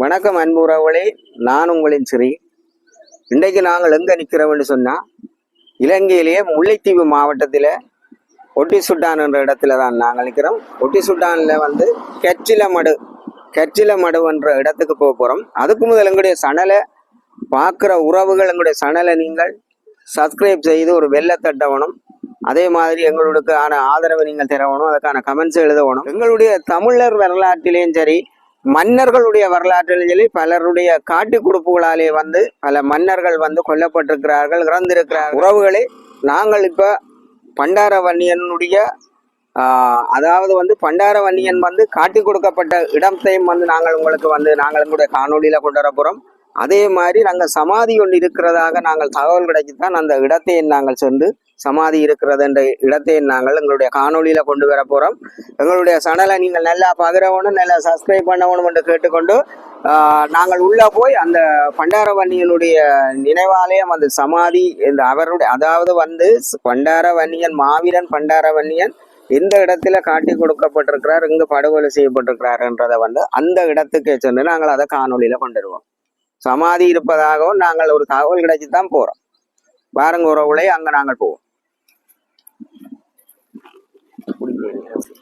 வணக்கம் அன்புறவுகளே நான் உங்களின் சிறி. இன்றைக்கு நாங்கள் எங்கே நிற்கிறோம்னு சொன்னால் இலங்கையிலேயே முல்லைத்தீவு மாவட்டத்தில் ஒட்டி சுட்டான் என்ற இடத்துல தான் நாங்கள் நிற்கிறோம். ஒட்டி சுட்டானில் வந்து கெச்சிலமடு கெச்சிலமடு என்ற இடத்துக்கு போக போகிறோம் அதுக்கு முதல் எங்களுடைய சணலை பார்க்குற உறவுகள் எங்களுடைய சணலை நீங்கள் சப்ஸ்கிரைப் செய்து ஒரு வெள்ளத்தட்டவனும் அதே மாதிரி எங்களுக்கான ஆதரவை நீங்கள் தரவணும். அதுக்கான கமெண்ட்ஸ் எழுதவணும். எங்களுடைய தமிழர் வரலாற்றிலேயும் சரி மன்னர்களுடைய வரலாற்றிலும் பலருடைய காட்டி கொடுப்புகளாலே வந்து பல மன்னர்கள் வந்து கொல்லப்பட்டிருக்கிறார்கள் இறந்திருக்கிறார்கள். உறவுகளே நாங்கள் இப்போ பண்டாரவன்னியனுடைய அதாவது வந்து பண்டாரவன்னியன் வந்து காட்டி கொடுக்கப்பட்ட இடத்தையும் வந்து நாங்கள் உங்களுக்கு வந்து நாங்கள் எங்களுடைய காணொளியில் கொண்டு வர அதே மாதிரி நாங்கள் சமாதி ஒன்று இருக்கிறதாக நாங்கள் தகவல் கிடைச்சி தான் அந்த இடத்தை நாங்கள் சென்று சமாதி இருக்கிறது என்ற இடத்தை நாங்கள் எங்களுடைய காணொளியில் கொண்டு வர போகிறோம் எங்களுடைய சேனலை நீங்கள் நல்லா பகிரவணும் நல்லா சப்ஸ்கிரைப் பண்ணவனும் என்று கேட்டுக்கொண்டு நாங்கள் உள்ளே போய் அந்த பண்டாரவன்னியனுடைய நினைவாலயம் அந்த சமாதி இந்த அவருடைய அதாவது வந்து பண்டாரவன்னியன் மாவீரன் பண்டாரவன்னியன் எந்த இடத்துல காட்டி கொடுக்கப்பட்டிருக்கிறார் இங்கு படுகொலை செய்யப்பட்டிருக்கிறார்ன்றதை வந்து அந்த இடத்துக்கு சென்று நாங்கள் அதை காணொலியில கொண்டுருவோம். சமாதி இருப்பதாகவும் நாங்கள் ஒரு தகவல் கிடைச்சி தான் போறோம் பாருங்க உறவுகளை அங்க நாங்கள் போவோம். What do you mean?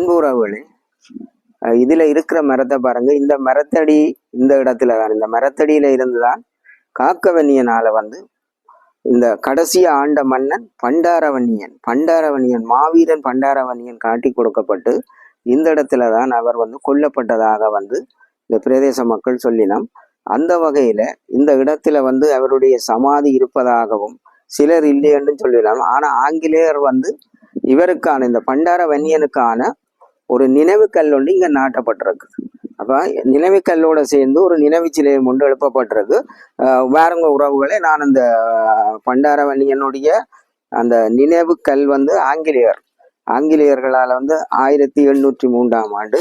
அன்பு உறவுகளே இதுல இருக்கிற மரத்தை பாருங்க. இந்த மரத்தடி இந்த இடத்துல தான். இந்த மரத்தடியில இருந்துதான் காக்கவன்னியனால வந்து இந்த கடைசி ஆண்ட மன்னன் பண்டாரவன்னியன் பண்டாரவன்னியன் மாவீரன் பண்டாரவன்னியன் காட்டி கொடுக்கப்பட்டு இந்த இடத்துல தான் அவர் வந்து கொல்லப்பட்டதாக வந்து இந்த பிரதேச மக்கள் சொல்லினோம். அந்த வகையில இந்த இடத்துல வந்து அவருடைய சமாதி இருப்பதாகவும் சிலர் இல்லையென்று சொல்லிடலாம் ஆனா ஆங்கிலேயர் வந்து இவருக்கான இந்த பண்டார வன்னியனுக்கான ஒரு நினைவு கல் ஒன்று இங்கே நாட்டப்பட்டிருக்கு. அப்போ நினைவு கல்லோடு சேர்ந்து ஒரு நினைவு சிலையம் ஒன்று எழுப்பப்பட்டிருக்கு. அஹ் வேறங்க நான் அந்த பண்டாரவன்னியனுடைய அந்த நினைவு கல் வந்து ஆங்கிலேயர். ஆங்கிலேயர்களால் வந்து ஆயிரத்தி எழுநூற்றி மூன்றாம் ஆண்டு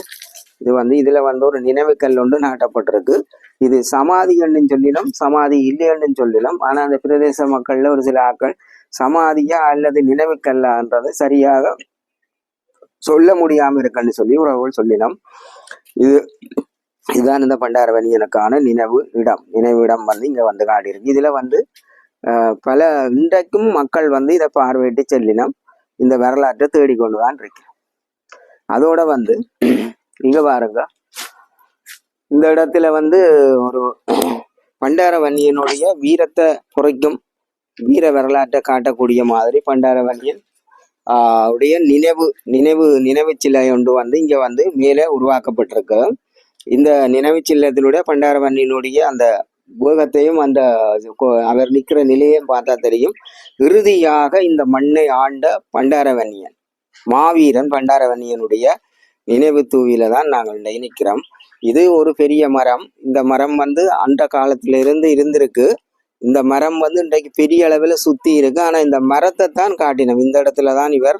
இது வந்து இதில் வந்து ஒரு நினைவு கல் ஒன்று நாட்டப்பட்டிருக்கு. இது சமாதி எண்ணுன்னு சொல்லிலும் சமாதி இல்லைன்னு சொல்லிலும் ஆனால் அந்த பிரதேச மக்களில் ஒரு சில ஆட்கள் சமாதியா அல்லது நினைவு கல்லான்றது சரியாக சொல்ல முடியாம இருக்குன்னு சொல்லி உறவுகள் சொல்லினோம். இது இதுதான் இந்த பண்டாரவணியனுக்கான நினைவு இடம். நினைவு இடம் வந்து இங்க வந்து காட்டியிருக்கு. இதுல வந்து பல இன்றைக்கும் மக்கள் வந்து இதை பார்வையிட்டு செல்லினம். இந்த வரலாற்றை தேடிக்கொண்டு தான் இருக்கு. அதோட வந்து இங்க பாருங்க. இந்த இடத்துல வந்து ஒரு பண்டாரவன்னியனுடைய வீரத்தை குறைக்கும் வீர வரலாற்றை காட்டக்கூடிய மாதிரி பண்டாரவன்னியன் உடைய நினைவு நினைவு நினைவு சிலை ஒன்று வந்து இங்கே வந்து மேலே உருவாக்கப்பட்டிருக்கு. இந்த நினைவு சில்லத்தினுடைய பண்டாரவன்னியினுடைய அந்த உலகத்தையும் அந்த அவர் நிற்கிற நிலையையும் பார்த்தா தெரியும். இறுதியாக இந்த மண்ணை ஆண்ட பண்டாரவன்னியன் மாவீரன் பண்டாரவன்னியனுடைய நினைவு தூவில தான் நாங்கள் நினைக்கிறோம் இது ஒரு பெரிய மரம். இந்த மரம் வந்து அந்த காலத்திலிருந்து இருந்திருக்கு. இந்த மரம் வந்து இன்றைக்கு பெரிய அளவில் சுற்றி இருக்கு. ஆனால் இந்த மரத்தை தான் காட்டினோம். இந்த இடத்துல தான் இவர்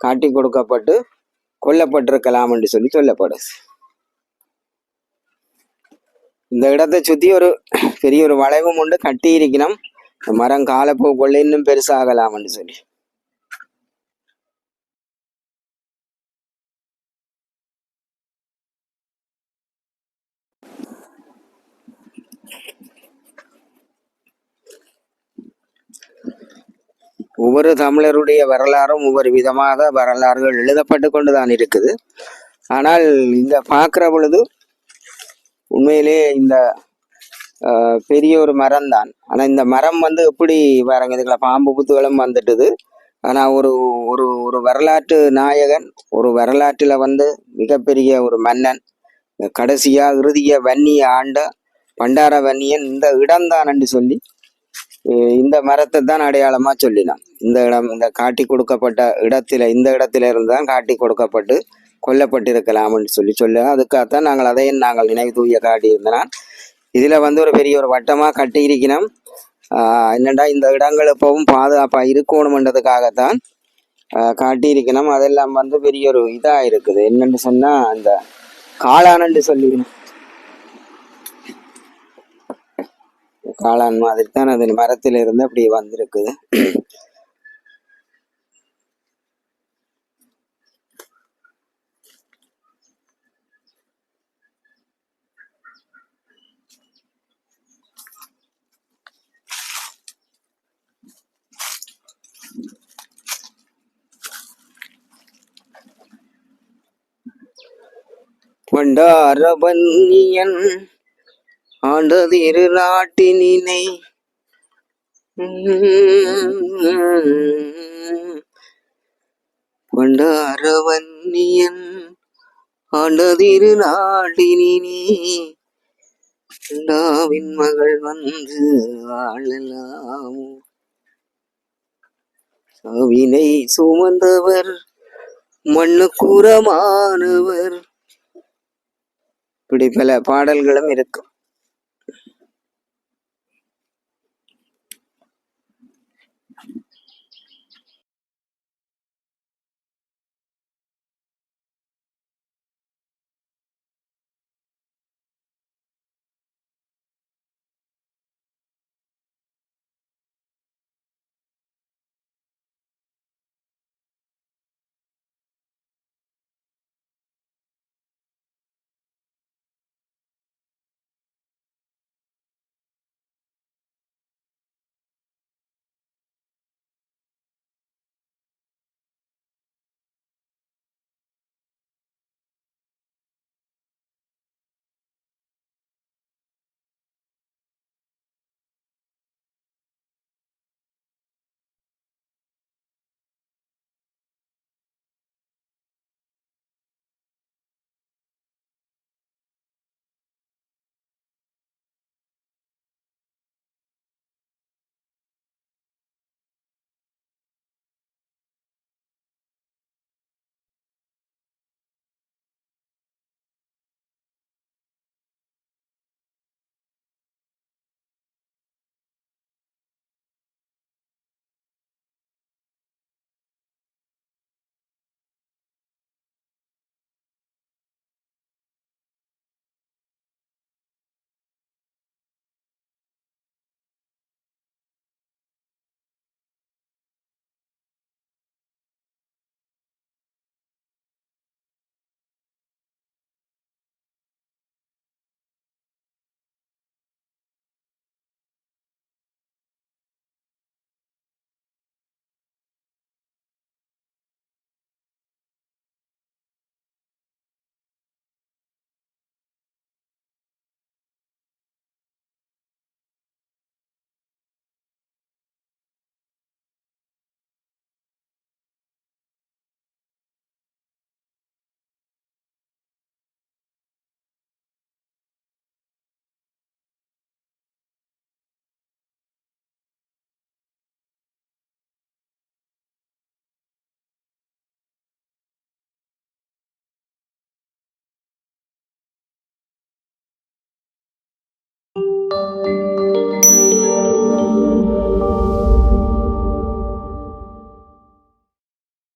காட்டி கொடுக்கப்பட்டு கொல்லப்பட்டிருக்கலாம் என்று சொல்லி சொல்லப்படுது. இந்த இடத்தை சுற்றி ஒரு பெரிய ஒரு வளைவும் உண்டு. கட்டி இருக்கணும் இந்த மரம் காலப்போக்குள்ள இன்னும் பெருசாகலாம் என்று சொல்லி. ஒவ்வொரு தமிழருடைய வரலாறும் ஒவ்வொரு விதமாக வரலாறுகள் எழுதப்பட்டு கொண்டுதான் இருக்குது. ஆனால் இந்த பார்க்குற பொழுது உண்மையிலே இந்த பெரிய ஒரு மரம் தான் ஆனால் இந்த மரம் வந்து எப்படி பாருங்க இதுக்குள்ள பாம்பு புத்துகளும் வந்துட்டுது. ஆனால் ஒரு ஒரு ஒரு வரலாற்று நாயகன் ஒரு வரலாற்றில் வந்து மிகப்பெரிய ஒரு மன்னன் கடைசியாக இறுதிய வன்னியை ஆண்ட பண்டார வன்னியன் இந்த இடம்தான் என்று சொல்லி இந்த மரத்தை தான் அடையாளமா சொல்லினான். இந்த இடம் இந்த காட்டி கொடுக்கப்பட்ட இடத்துல இந்த இடத்துல இருந்து தான் காட்டி கொடுக்கப்பட்டு கொல்லப்பட்டிருக்கலாம்னு சொல்லி சொல்ல அதுக்காகத்தான் நாங்கள் அதையும் நாங்கள் நினைவு தூய காட்டி இருந்தனால். வந்து ஒரு பெரிய ஒரு வட்டமாக கட்டி இருக்கணும் என்னடா இந்த இடங்கள் எப்பவும் பாதுகாப்பாக இருக்கணும்ன்றதுக்காகத்தான் ஆஹ் காட்டி இருக்கணும் அதெல்லாம் வந்து பெரிய ஒரு இதாக இருக்குது. என்னென்னு சொன்னால் அந்த காளானன்று சொல்லியிருந்தேன் காளான் மாதிரி தான் அது மரத்தில் இருந்து அப்படி வந்திருக்குது. பண்டாரவன்னியன் ஆண்டதிரு நாட்டினினை பண்டாரவன்னியன் ஆண்டதிரு நாட்டினினே அண்டாவின் மகள் வந்து வாழலாம் சாவினை சுமந்தவர் மண்ணுக்குரமானவர். இப்படி பல பாடல்களும் இருக்கும்